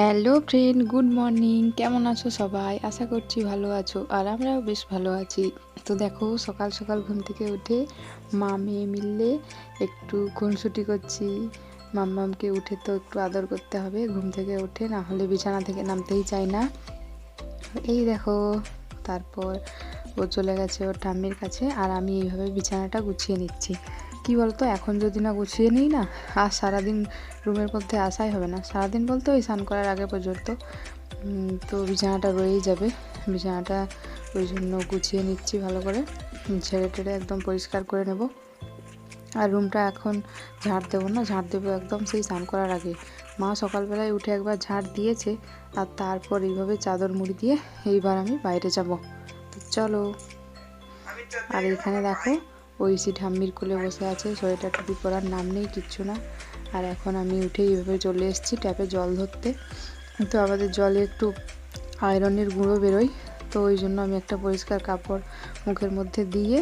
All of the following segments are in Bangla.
Hello friend, good morning. কেমন আছো সবাই? আশা করছি ভালো আছো, আর আমরাও বেশ ভালো আছি। তো দেখো, সকাল সকাল ঘুম থেকে উঠে মা মেয়ে মিললে একটু খুনসুটি করছি। মাম্মামকে উঠে তো একটু আদর করতে হবে, ঘুম থেকে উঠে না হলে বিছানা থেকে নামতেই চায় না। এই দেখো, তারপর ও চলে গেছে ওর ঠাম্মির কাছে, আর আমি এইভাবে বিছানাটা গুছিয়ে নিচ্ছি। কি বলতো? এখন যদি না গুছিয়ে নিই না, আর সারাদিন রুমের মধ্যে আসাই হবে না। সারাদিন বলতে ওই স্নান করার আগে পর্যন্ত। তো বিছানাটা রয়েই যাবে। বিছানাটা ওই জন্য গুছিয়ে নিচ্ছি ভালো করে। ছেড়ে টেড়ে একদম পরিষ্কার করে নেব। আর রুমটা এখন ঝাড় দেবো না। ঝাড় দেবো একদম সেই স্নান করার আগে। মা সকালবেলায় উঠে একবার ঝাড় দিয়েছে, আর তারপর এইভাবে চাদর মুড়ি দিয়ে এইবার আমি বাইরে যাব। তো চলো। আর এখানে দেখো ঐশী ঠাম্মির কোলে বসে আছে, সোয়েটার টুপি পরার নাম নেই, কিচ্ছু না। আর এখন আমি উঠে এইভাবে চলে এসেছি ট্যাপে জল ধরতে। তো আমাদের জলে একটু আয়রনের গুঁড়ো বেরোয়, তো ওই জন্য আমি একটা পরিষ্কার কাপড় মুখের মধ্যে দিয়ে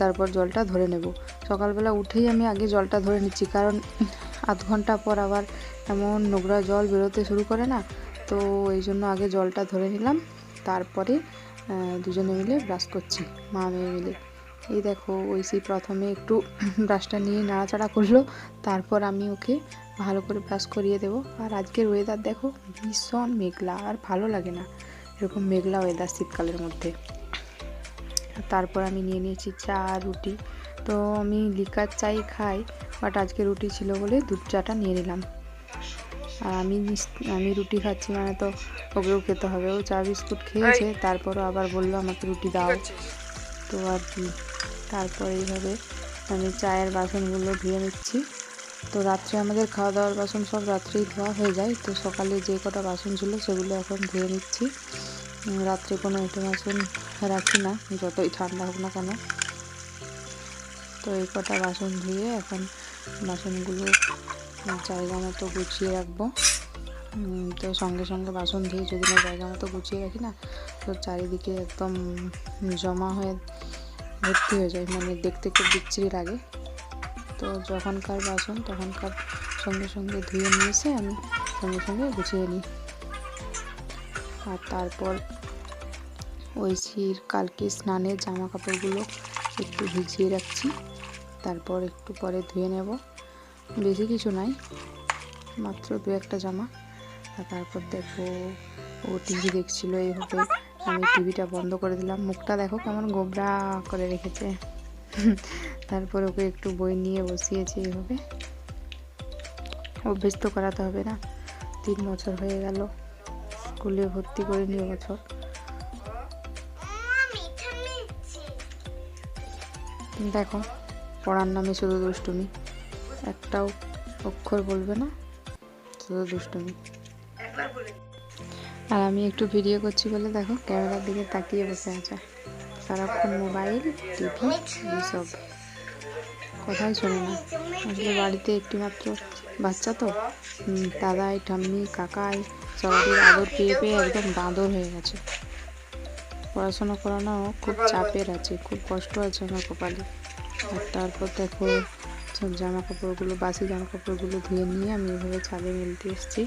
তারপর জলটা ধরে নেব। সকালবেলা উঠেই আমি আগে জলটা ধরে নিচ্ছি, কারণ আধ ঘণ্টা পর আবার এমন নোংরা জল বেরোতে শুরু করে না। তো এই জন্য আগে জলটা ধরে নিলাম, তারপরে দুজনে মিলে ব্রাশ করছি, মা মেয়ে মিলে। এই দেখো ঐশী প্রথমে একটু ব্রাশটা নিয়ে নাড়াচাড়া করল তারপর আমি ওকে ভালো করে ব্রাশ করিয়ে দেবো। আর আজকের ওয়েদার দেখো ভীষণ মেঘলা আর ভালো লাগে না এরকম মেঘলা ওয়েদার শীতকালের মধ্যে। আর তারপর আমি নিয়ে নিয়েছি চা রুটি। তো আমি লিকার চাই খাই বাট আজকে রুটি ছিল বলে দুধ চাটা নিয়ে নিলাম। আর আমি আমি রুটি খাচ্ছি মানে তো ওকেও খেতে হবে। ও চা বিস্কুট খেয়েছে তারপরও আবার বলল আমাকে রুটি দাও। তো আর কি। তারপর এইভাবে আমি চায়ের বাসনগুলো ধুয়ে নিচ্ছি। তো রাত্রে আমাদের খাওয়া দাওয়ার বাসন সব রাত্রেই ধোয়া হয়ে যায়। তো সকালে যে কটা বাসন ছিল সেগুলো এখন ধুয়ে নিচ্ছি। রাত্রে কোনো এঁটো বাসন রাখি না, যতই ঠান্ডা হোক না কেন। তো এই কটা বাসন ধুয়ে এখন বাসনগুলো জায়গা মতো গুছিয়ে রাখব। তো সঙ্গে সঙ্গে বাসন ধুয়ে যদি না জায়গা মতো গুছিয়ে রাখি না, তো চারিদিকে একদম জমা হয়ে ভর্তি হয়ে যায় মানে দেখতে খুব বিচ্ছিরি লাগে। তো যখনকার বাসন তখনকার সঙ্গে সঙ্গে ধুয়ে নিয়ে এসে আমি সঙ্গে সঙ্গে গুছিয়ে নিই। আর তারপর ঐশীর কালকে স্নানের জামা কাপড়গুলো একটু ভিজিয়ে রাখছি, তারপর একটু পরে ধুয়ে নেব। বেশি কিছু নাই, মাত্র দু একটা জামা। আর তারপর দেখো, ও টিভি দেখছিলো এইভাবে আমি টিভিটা বন্ধ করে দিলাম। মুখটা দেখো কেমন গোবরা করে রেখেছে। তারপর ওকে একটু বই নিয়ে বসিয়েছি এইভাবে। অভ্যস্ত করাতে হবে না। তিন বছর হয়ে গেল। স্কুলে ভর্তি করে নিয়ে বছর। দেখো, পড়ার নামে শুধু দুষ্টুমি। একটাও অক্ষর বলবে না, শুধু দুষ্টুমি। আর আমি একটু ভিডিও করছি বলে দেখো, ক্যামেরার দিকে তাকিয়ে বসে আছে। সারাক্ষণ মোবাইল, টিভি, এইসব। কথাই শোনে না। আসলে বাড়িতে একটি মাত্র বাচ্চা তো। দাদাই, ঠাম্মি, কাকাই, সবারই আদর পেয়ে পেয়ে একদম বাঁদর হয়ে গেছে। পড়াশোনা করানো খুব চাপের আছে, খুব কষ্ট আছে আমার কপালে। আর তারপর দেখো, সব জামা কাপড়গুলো বাসি জামা কাপড়গুলো ধুয়ে নিয়ে আমি এভাবে ছাদে মেলতে এসেছি।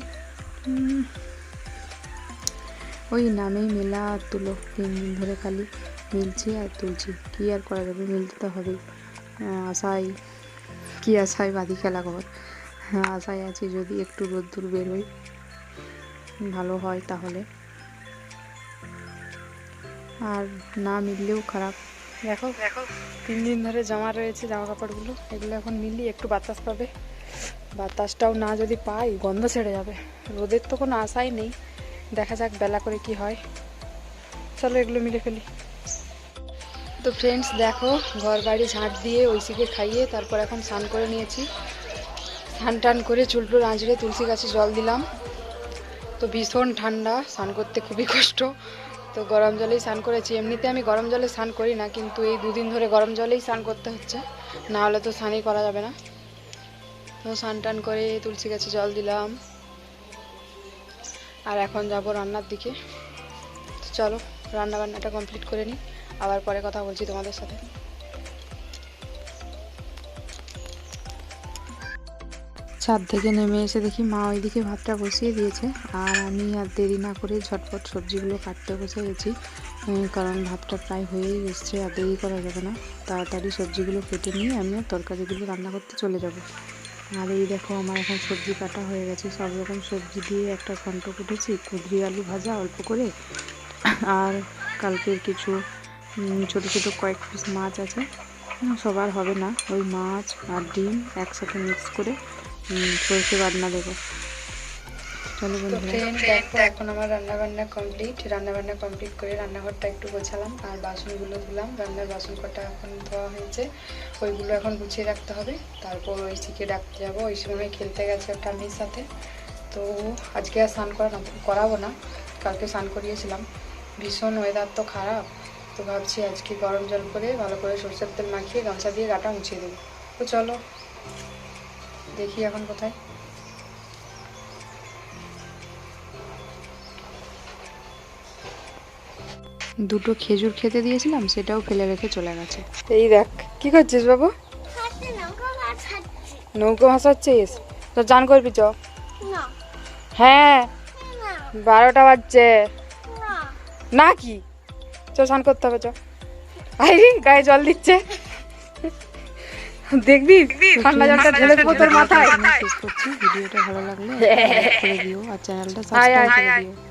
ওই নামেই মেলা আর তুলো। তিন দিন ধরে খালি মিলছি আর তুলছি। কী আর করা যাবে? মিলতে তো হবেই। আহ, আশায় কী আশায় বাদি খেলা ঘর? হ্যাঁ আশায় আছি যদি একটু রোদ্দুর বেরোই ভালো হয় তাহলে। আর না মিললেও খারাপ। দেখো দেখো। তিন দিন ধরে জমা রয়েছে জামা কাপড়গুলো এগুলো এখন মিলি একটু বাতাস পাবে। বাতাসটাও না যদি পাই, গন্ধ ছেড়ে যাবে। রোদের তো কোনো আশাই নেই। দেখা যাক বেলা করে কি হয়। চলো এগুলো মিলে ফেলি। তো ফ্রেন্ডস দেখো ঘর বাড়ি ঝাঁট দিয়ে ঐশীকে খাইয়ে তারপর এখন স্নান করে নিয়েছি। স্নান টান করে চুলটুল আঁচড়ে তুলসী গাছে জল দিলাম। তো ভীষণ ঠান্ডা, স্নান করতে খুবই কষ্ট। তো গরম জলেই স্নান করেছি। এমনিতে আমি গরম জলে স্নান করি না, কিন্তু এই দুদিন ধরে গরম জলেই স্নান করতে হচ্ছে। না হলে তো স্নানই করা যাবে না। স্নান টান করে তুলসী গাছে জল দিলাম। আর এখন যাব রান্নার দিকে। চলো রান্না বান্নাটা কমপ্লিট করে নিই। আবার পরে কথা বলছি তোমাদের সাথে। ছাদ থেকে নেমে এসে দেখি মা ওইদিকে ভাতটা বসিয়ে দিয়েছে। আর আমি আর দেরি না করে ঝটপট সবজিগুলো কাটতে বসে গেছি কারণ ভাতটা প্রায় হয়েই এসছে আর দেরি করা যাবে না। তাড়াতাড়ি সবজিগুলো কেটে নিয়ে আমি তরকারিগুলো রান্না করতে চলে যাব। আর এই দেখো আমার এখন সবজি কাটা হয়ে গেছে। সব রকম সবজি দিয়ে একটা ঘন্ট কুটেছি, কুদরি আলু ভাজা অল্প করে। আর কালকের কিছু ছোট ছোট কয়েক পিস মাছ আছে। সবার হবে না। ওই মাছ আর ডিম একসাথে মিক্স করে সরষে বাটনা দেবো। চলো বন্ধুরা। এখন আমার রান্না বান্না কমপ্লিট রান্না বান্না কমপ্লিট করে রান্নাঘরটা একটু গোছালাম আর বাসনগুলো ধুলাম। রান্নার বাসন কটা এখন ধোয়া হয়েছে। ওইগুলো এখন গুছিয়ে রাখতে হবে। তারপর ঐশীকে ডাকতে যাব। ওই সময় খেলতে গেছে ওর ঠাম্মির সাথে। তো আজকে আর স্নান করা করাবো না। কালকে স্নান করিয়েছিলাম। ভীষণ ওয়েদার তো খারাপ। তো ভাবছি আজকে গরম জল করে ভালো করে সরষের তেল মাখিয়ে গামছা দিয়ে গাটা মুছিয়ে দেবো। তো চলো দেখি এখন কোথায়। দুটো খেজুর খেতে দিয়েছিলাম সেটাও ফেলে রেখে চলে গেছে। এই দেখ কি করছিস বাবু? নৌকা ভাসাচ্ছিস? তো চান করবি চ। হ্যাঁ বারোটা বাজছে। না। কি? চ স্নান করতে হবে চ। আইরি গায়ে জল দিচ্ছে। দেখবি? ঠান্ডা জলটা ঢেলে দেবো তোর মাথায়। ভিডিওটা ভালো লাগলে লাইক করে দিও আর চ্যানেলটা সাবস্ক্রাইব করে দিও।